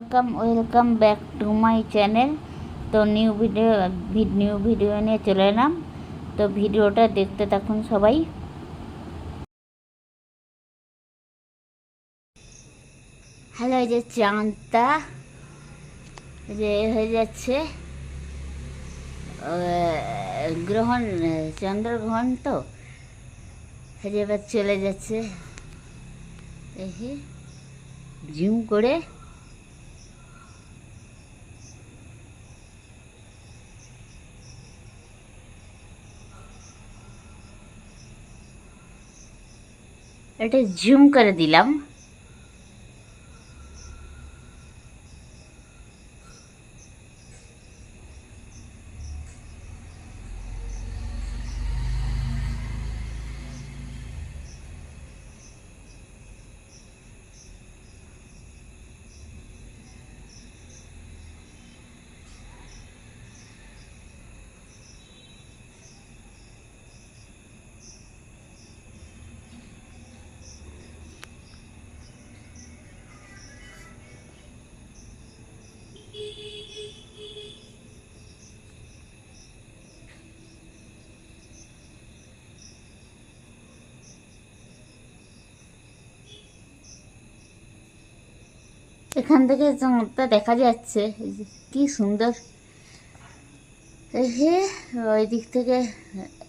Welcome welcome back to my channel তো new video new video নিয়ে চলে এলাম। তো ভিডিওটা দেখতে থাকুন সবাই। হ্যালো, এই যে চাঁদটা যে হয়ে যাচ্ছে। গ্রহণ, চন্দ্রগ্রহণ তো। এবার চলে যাচ্ছে। এই জুম করে। এটা জুম করে দিলাম। এখান থেকে চাঁদটা দেখা যাচ্ছে। কি সুন্দর। যে, ওই দিক থেকে,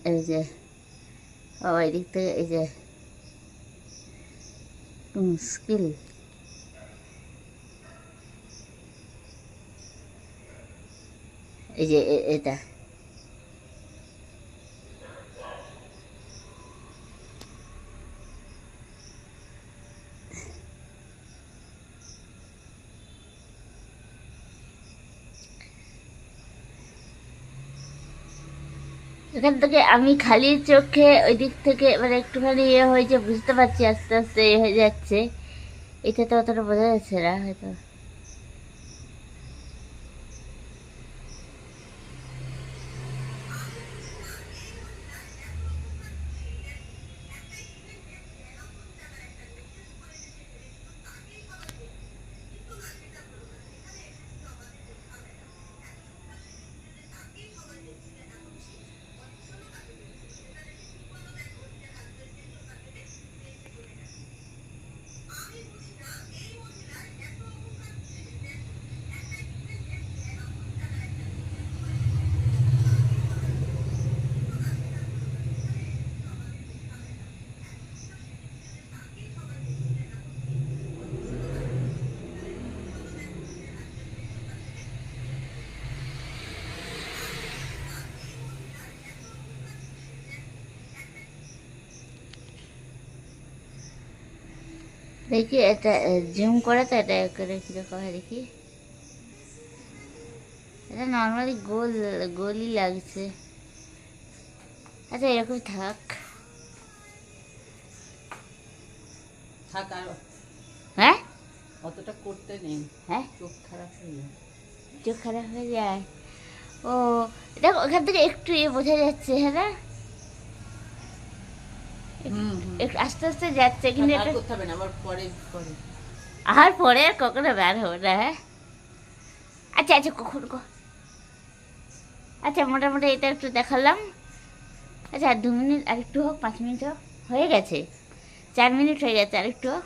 এই যে, ওই দিক থেকে, এই যে, মুশকিল। এই যে এটা। এখান থেকে আমি খালি চোখে ওই দিক থেকে মানে একটুখানি ইয়ে হয়েছে বুঝতে পারছি আস্তে আস্তে ইয়ে হয়ে যাচ্ছে, এটা তো অতটা বোঝা যাচ্ছে না হয়তো। দেখি এটা জুম করে তো এটা করে কীরকম হয় দেখি। এটা নর্মালি গোল গোলই লাগছে। আচ্ছা এরকম থাক। থাক আর। হ্যাঁ? অতটা করতে নেই। হ্যাঁ? চোখ খারাপ হয়ে যায়। চোখ খারাপ হয়ে যায়। ও দেখো ওখান থেকে একটু ইয়ে বোঝা যাচ্ছে হ্যাঁ? না আস্তে আস্তে যাচ্ছে কিন্তু এটা করতে হবে না আবার পরে পরে। আর পরে আর কখনো বের হবে না হ্যাঁ? আচ্ছা আচ্ছা কখন ক। আচ্ছা মোটামুটি এটা একটু দেখালাম। আচ্ছা আর দু মিনিট আর একটু হোক পাঁচ মিনিট হোক। হয়ে গেছে। চার মিনিট হয়ে গেছে আর একটু হোক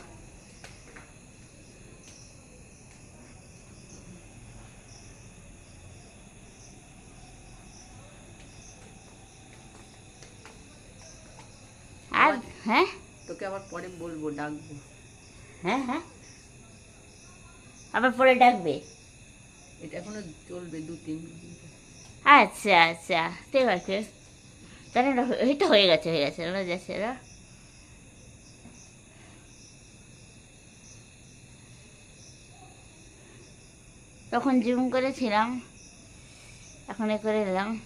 আর হ্যাঁ? তোকে আবার পরে বলব ডাকবো। হ্যাঁ হ্যাঁ। আবার পরে ডাকবে? এটা এখনও চলবে দু তিন। আচ্ছা আচ্ছা। ঠিক আছে তাহলে এটা হয়ে- এই তো হয়ে গেছে হয়ে গেছে ওরা যাচ্ছে ওরা তখন জুম করেছিলাম। এখন এ করে এলাম।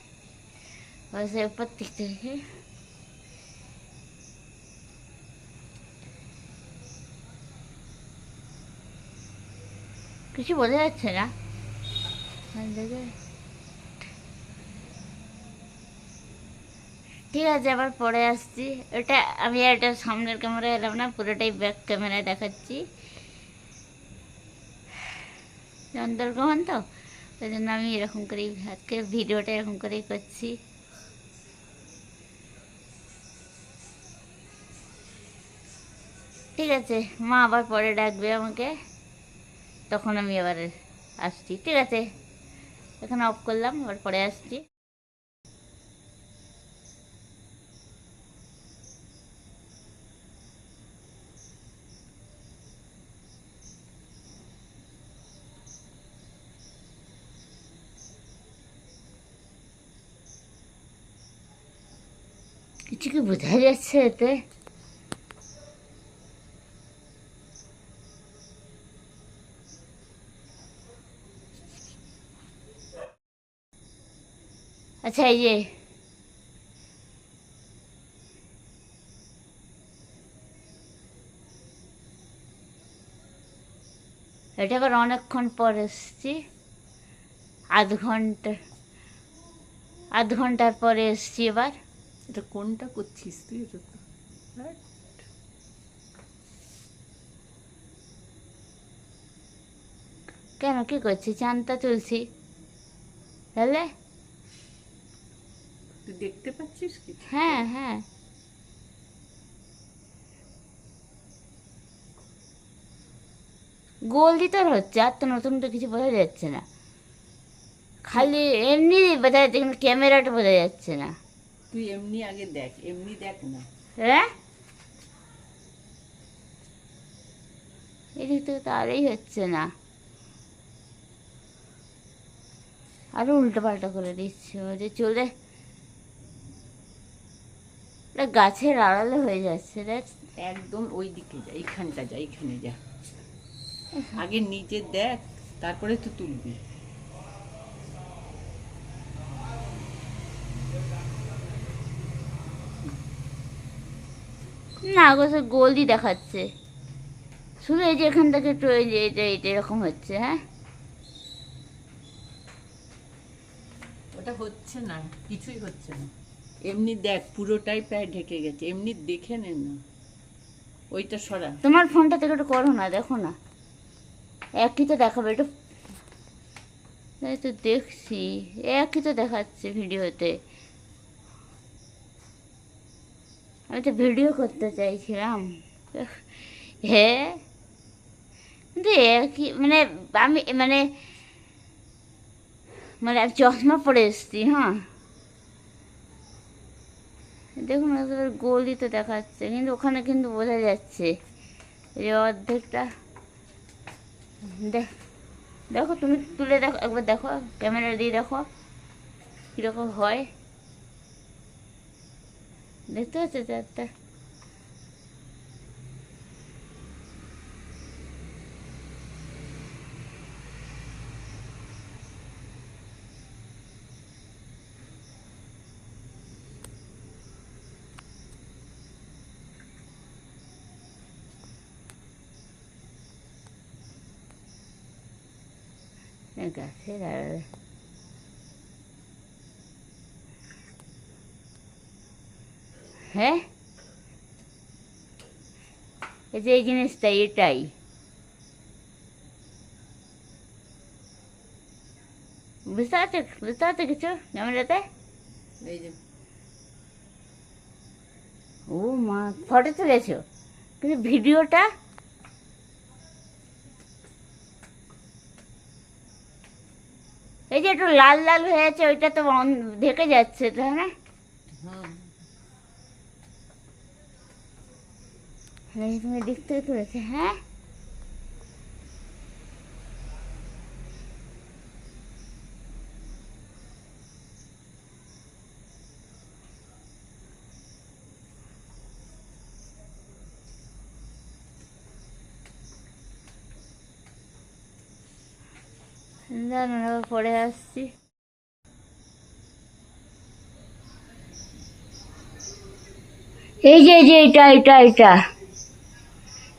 সে উপর থেকে। কিছু বোঝা যাচ্ছে না। ঠিক আছে আবার পরে আসছি। ওটা আমি এটা সামনের ক্যামেরায় এলাম না, পুরোটাই ব্যাক ক্যামেরায় দেখাচ্ছি। চন্দ্রগ্রহণ তো? ওই জন্য আমি এরকম করেই আজকে ভিডিওটা এরকম করেই করছি। ঠিক আছে, মা আবার পরে ডাকবে আমাকে। তখন আমি আবার আসছি। ঠিক আছে। এখানে অফ করলাম, আবার পরে আসছি। কিছু কি বোঝা যাচ্ছে এতে? আচ্ছা এই যে এটা আবার অনেকক্ষণ পর এসছি আধ ঘণ্টা আধ ঘণ্টার পরে এসছি এবার এটা কোনটা করছিস তুই এটা? কেন কি করছি চানটা তুলছি তাহলে তুই দেখতে পাচ্ছিস কি? হ্যাঁ হ্যাঁ। গোল দিতে হচ্ছে আর তো নতুন তো কিছু বোঝা যাচ্ছে না। খালি এমনি বোঝা যাচ্ছে কিন্তু ক্যামেরাটা বোঝা যাচ্ছে না। তুই এমনি আগে দেখ এমনি দেখ না। হ্যাঁ? এদিক থেকে তো আরই হচ্ছে না। আরও উল্টো পাল্টা করে দিচ্ছে ও যে চলে এটা গাছের আড়ালে হয়ে যাচ্ছে দেখ। একদম ওই দিকে যা এইখানটা যা এইখানে যা। আগে নিচে দেখ তারপরে তো তুলবি। না গো সে গোলই দেখাচ্ছে। শুধু এই যে এখান থেকে একটু এই যে এটা এটা এরকম হচ্ছে হ্যাঁ? ওটা হচ্ছে না কিছুই হচ্ছে না। এমনি দেখ, পুরোটাই প্রায় ঢেকে গেছে। এমনি দেখে নে না। ওইটা সরা। তোমার ফোনটা থেকে একটু করো না, দেখো না। একই তো দেখাবে, একটু এই তো দেখছি। একই তো দেখাচ্ছে ভিডিওতে। আমি তো ভিডিও করতে চাইছিলাম। হ্যাঁ কিন্তু একই মানে আমি মানে মানে চশমা পরে এসছি হ্যাঁ? দেখুন একেবারে গোলই তো দেখাচ্ছে, কিন্তু ওখানে কিন্তু বোঝা যাচ্ছে। যে অর্ধেকটা। দেখো, তুমি তুলে দেখো, একবার দেখো, ক্যামেরা দিয়ে দেখো, কীরকম হয়। দেখতে পাচ্ছ চারটা? গাছের আড়ালে হ্যাঁ এই যে এই জিনিসটা এটাই বুঝতে পারছ বুঝতে পারছ কিছু ক্যামেরাতে ও মা ফটো তুলেছো? কিন্তু ভিডিওটা এই যে একটু লাল লাল হয়ে আছে ওইটা তো ঢেকে যাচ্ছে তাই না? তুমি দেখতে হ্যাঁ? দাঁড়ান পরে আসছি। এই যে এই যে, এটা এটা এটা।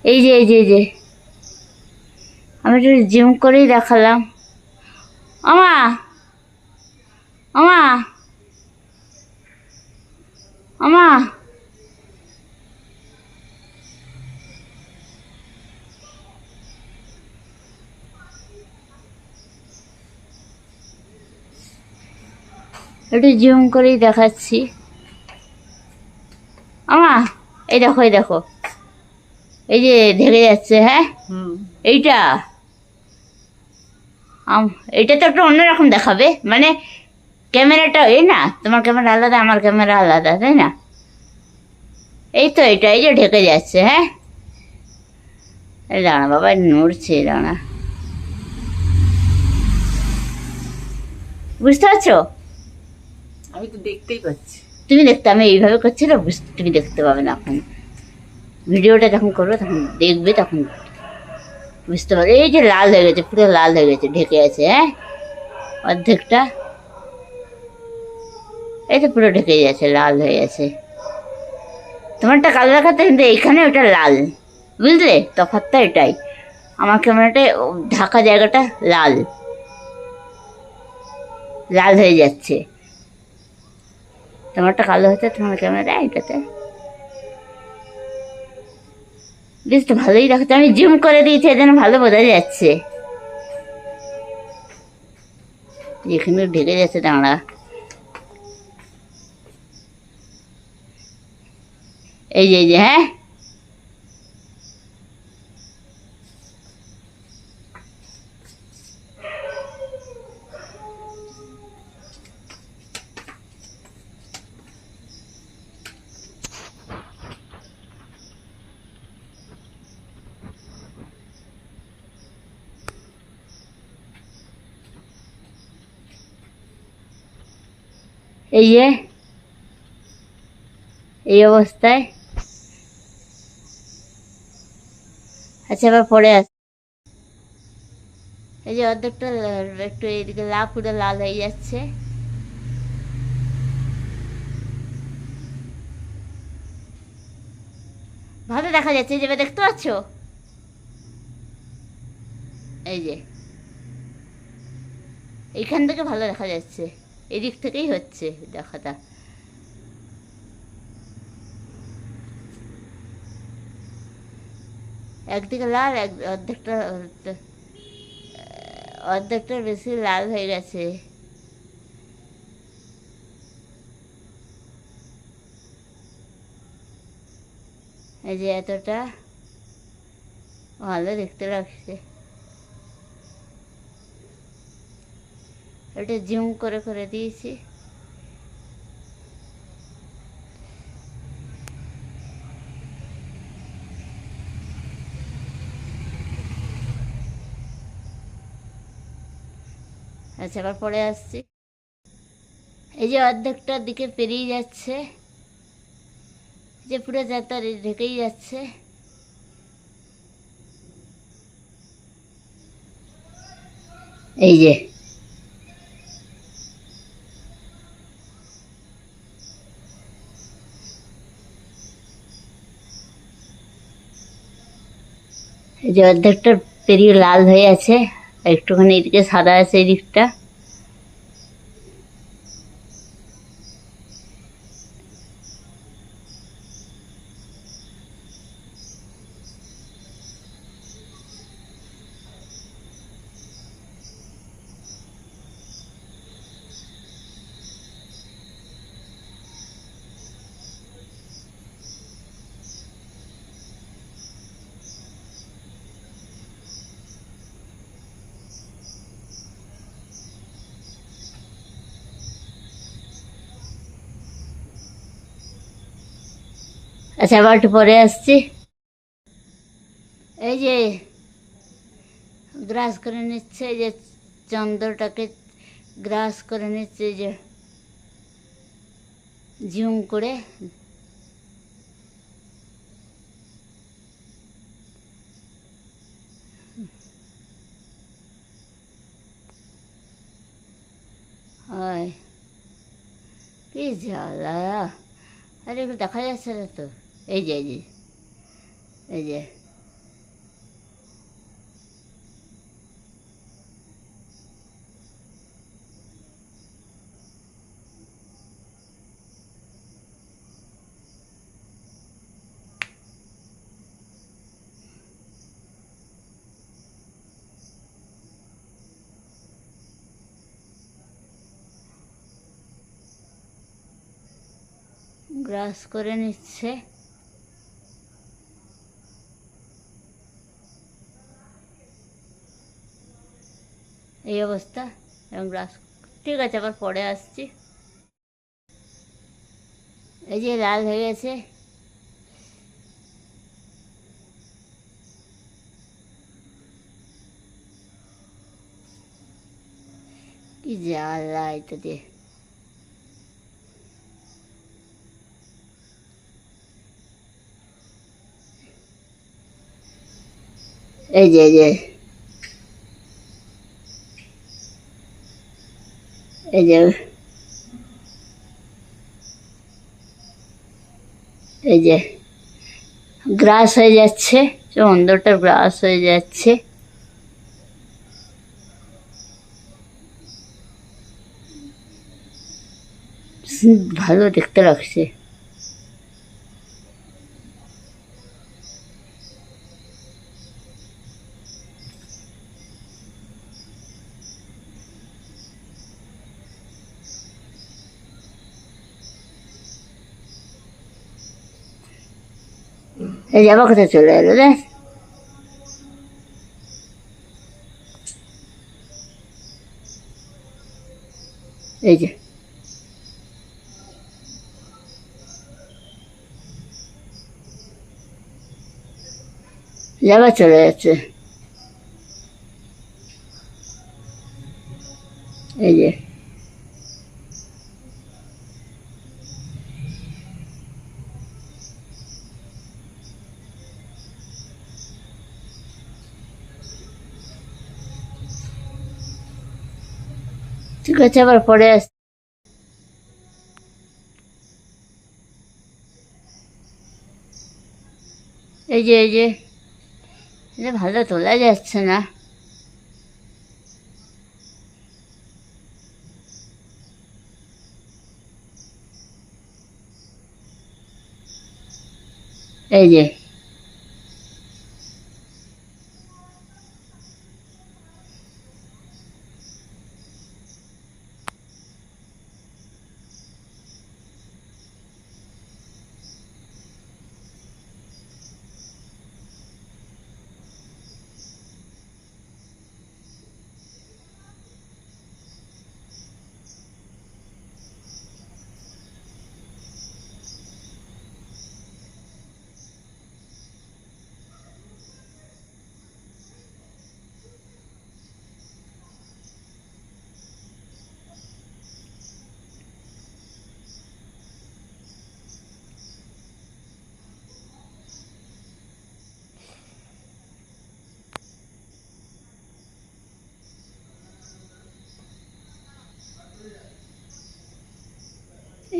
এই যে এই যে এই যে। আমি একটু জিম করেই দেখালাম। আমা! আমা! আমা! একটু জুম করেই দেখাচ্ছি। আমা এই দেখো এই দেখো। এই যে ঢেকে যাচ্ছে হ্যাঁ? এইটা। এইটা তো একটু অন্যরকম দেখাবে। মানে ক্যামেরাটা এই না তোমার ক্যামেরা আলাদা আমার ক্যামেরা আলাদা তাই না? এই তো এটা এই যে ঢেকে যাচ্ছে হ্যাঁ? এই দাঁড়া বাবা নড়ছে দাঁড়া। বুঝতে পারছ? আমি তো দেখতেই পাচ্ছি। তুমি দেখতে, আমি এইভাবে করছি না তুমি দেখতে পাবে না এখন। ভিডিওটা যখন করবে তখন দেখবে, তখন বুঝতে পারবে। এই যে লাল হয়ে গেছে, পুরো লাল হয়ে গেছে, ঢেকে আছে হ্যাঁ? অর্ধেকটা। এই তো পুরো ঢেকে গেছে, লাল হয়ে গেছে। তোমারটা কালো দেখাতে কিন্তু এইখানে ওটা লাল। বুঝলে? তফাৎটা এটাই। আমার ক্যামেরাটা ঢাকা জায়গাটা লাল। লাল হয়ে যাচ্ছে। তোমারটা কালো হচ্ছে তোমার ক্যামেরা এটাতে বেশ তো ভালোই দেখাচ্ছে আমি জুম করে দিয়েছি এজন্য ভালো বোঝা যাচ্ছে। এখানে ঢেকে যাচ্ছে দাঁড়া এই যে এই যে হ্যাঁ? এই যে এই অবস্থায়। আচ্ছা এবার পরে আস। এই যে অর্ধেকটা একটু এইদিকে লাল, পুরো লাল হয়ে যাচ্ছে। ভালো দেখা যাচ্ছে যে দেখতে পাচ্ছ? এই যে। এইখান থেকে ভালো দেখা যাচ্ছে। এদিক থেকেই হচ্ছে দেখাটা। একদিকে লাল, এক অর্ধেকটা অর্ধেকটা বেশি লাল হয়ে গেছে। এই যে এতটা, ভালো দেখতে লাগছে। এটা জুম করে করে দিয়েছি। আচ্ছা আবার পরে আসছি। এই যে অর্ধেকটার দিকে পেরিয়ে যাচ্ছে। যে পুরো যাত্রা ঢেকেই যাচ্ছে। এই যে যে অর্ধেকটা পেরিয়ে লাল হয়ে আছে একটুখানি এদিকে সাদা আছে এই আচ্ছা আবার একটু পরে আসছি। এই যে গ্রাস করে নিচ্ছে যে চন্দ্রটাকে গ্রাস করে নিচ্ছে যে জুম করে। হয়। কি জ্বালা। আরে দেখা যাচ্ছে না তো। এই যে এই যে। এই যে। গ্রাস করে নিচ্ছে। এই অবস্থা। এবং গ্রাস ঠিক আছে, আবার পরে আসছি। এই যে লাল হয়ে গেছে। কি জ্বালা এটা দিয়ে। এই যে এই যে। এই যে। এই গ্রাস হয়ে যাচ্ছে। অন্ধটা গ্রাস হয়ে যাচ্ছে। ভালো দেখতে লাগছে। এই যাবা কোথায় চলে এলো রে এই যে যাবা ঠিক আছে আবার পরে আস। এই যে এই যে এটা ভালো তোলা যাচ্ছে না। এই যে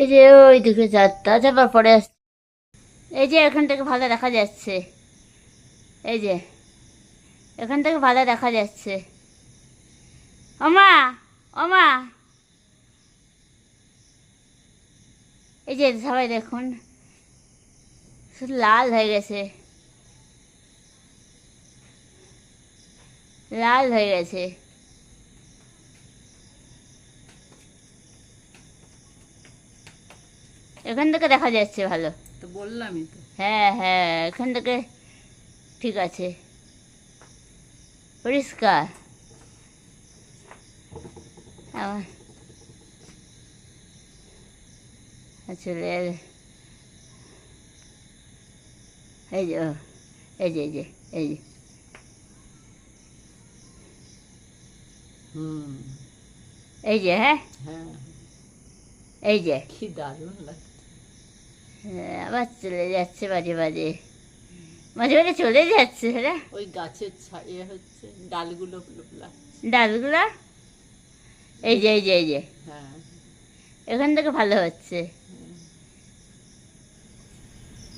এই যে ওই দিকে চারটা যাবার পরে এই যে এখান থেকে ভালো দেখা যাচ্ছে। এই যে, এখান থেকে ভালো দেখা যাচ্ছে। ওমা ওমা এই যে সবাই দেখুন লাল হয়ে গেছে। লাল হয়ে গেছে। এখান থেকে দেখা যাচ্ছে ভালো। তো বললামই তো। হ্যাঁ হ্যাঁ এখান থেকে ঠিক আছে। পরিষ্কার। চলে এই যে এই যে এই যে এই যে। হুম। এই যে হ্যাঁ? হ্যাঁ। এই যে। কি দারুণ লাগছে। হ্যাঁ, আবার চলে যাচ্ছে মাঝে মাঝে। মাঝে মাঝে চলে যাচ্ছে হ্যাঁ ওই গাছের ছা- ইয়ে হচ্ছে ডালগুলো ডালগুলা? এই যে এই যে এই যে। হ্যাঁ। এখান থেকে ভালো হচ্ছে।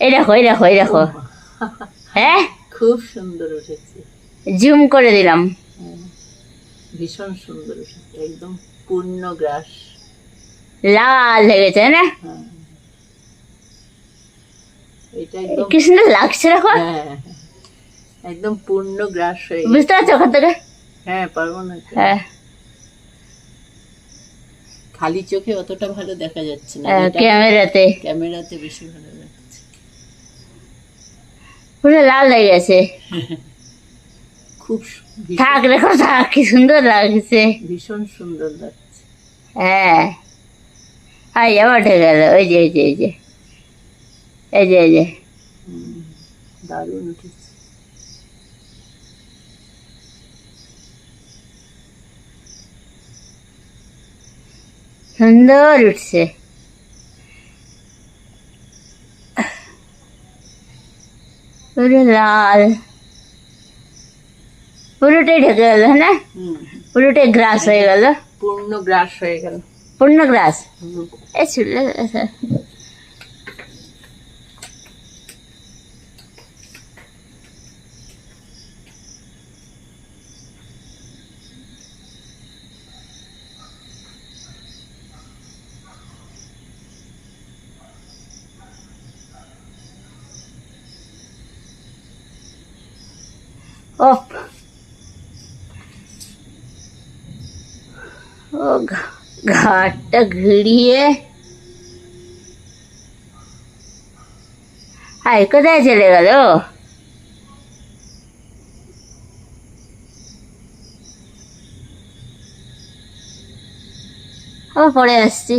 এই দেখো এই দেখো এই দেখো। হ্যাঁ? খুব সুন্দর উঠেছে। জুম করে দিলাম। হ্যাঁ, ভীষণ সুন্দর উঠেছে একদম পূর্ণ গ্রাস। লাল হয়ে গেছে না? হ্যাঁ। কি সুন্দর লাগছে দেখো হ্যাঁ একদম পূর্ণ গ্রাস হয়ে বুঝতে পারছ ওখান থেকে? হ্যাঁ পারব না। হ্যাঁ। খালি চোখে অতটা ভালো দেখা যাচ্ছে না। ক্যামেরাতে। ক্যামেরাতে বেশি ভালো লাগছে। পুরো লাল হয়ে গেছে। খুব থাক রেখো থাক কি সুন্দর লাগছে। ভীষণ সুন্দর লাগছে। হ্যাঁ। আই আবার গেল। ওই যে ওই যে এই যে। এই যে এই যে। দারুণ উঠেছে সুন্দর উঠছে। পুরো লাল। পুরোটাই ঢেকে গেল না হুম, পুরোটাই গ্রাস হয়ে গেল। পূর্ণ গ্রাস হয়ে গেল। পূর্ণ গ্রাস। এ চুলে গেছে ওপ ও ঘা- ঘাটটা ঘিরিয়ে হাই কোথায় চলে গেল আবার পরে আসছি